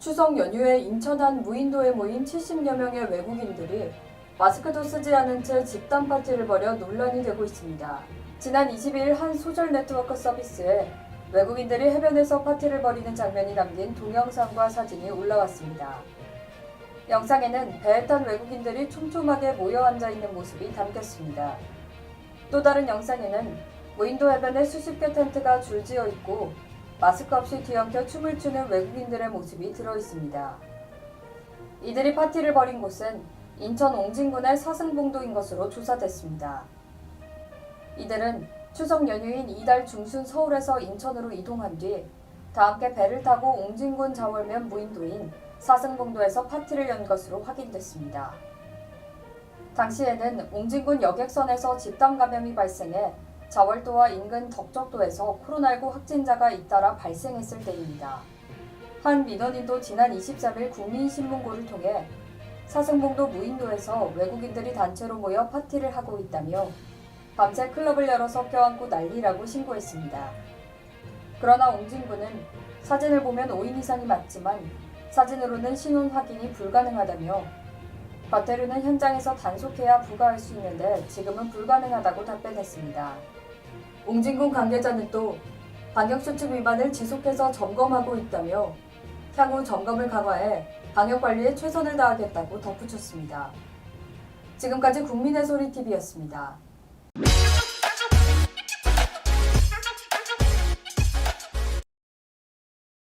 추석 연휴에 인천 한 무인도에 모인 70여 명의 외국인들이 마스크도 쓰지 않은 채 집단 파티를 벌여 논란이 되고 있습니다. 지난 22일 한 소셜 네트워크 서비스에 외국인들이 해변에서 파티를 벌이는 장면이 담긴 동영상과 사진이 올라왔습니다. 영상에는 배에 탄 외국인들이 촘촘하게 모여 앉아 있는 모습이 담겼습니다. 또 다른 영상에는 무인도 해변에 수십 개 텐트가 줄지어 있고 마스크 없이 뒤엉켜 춤을 추는 외국인들의 모습이 들어 있습니다. 이들이 파티를 벌인 곳은 인천 옹진군의 사승봉도인 것으로 조사됐습니다. 이들은 추석 연휴인 이달 중순 서울에서 인천으로 이동한 뒤 다 함께 배를 타고 옹진군 자월면 무인도인 사승봉도에서 파티를 연 것으로 확인됐습니다. 당시에는 옹진군 여객선에서 집단 감염이 발생해 자월도와 인근 덕적도에서 코로나19 확진자가 잇따라 발생했을 때입니다. 한 민원인도 지난 23일 국민신문고를 통해 사승봉도 무인도에서 외국인들이 단체로 모여 파티를 하고 있다며 밤새 클럽을 열어서 껴안고 난리라고 신고했습니다. 그러나 옹진군은 사진을 보면 5인 이상이 맞지만 사진으로는 신원 확인이 불가능하다며 과태료는 현장에서 단속해야 부과할 수 있는데 지금은 불가능하다고 답변했습니다. 옹진군 관계자는 또 방역수칙 위반을 지속해서 점검하고 있다며 향후 점검을 강화해 방역관리에 최선을 다하겠다고 덧붙였습니다. 지금까지 국민의 소리 TV였습니다.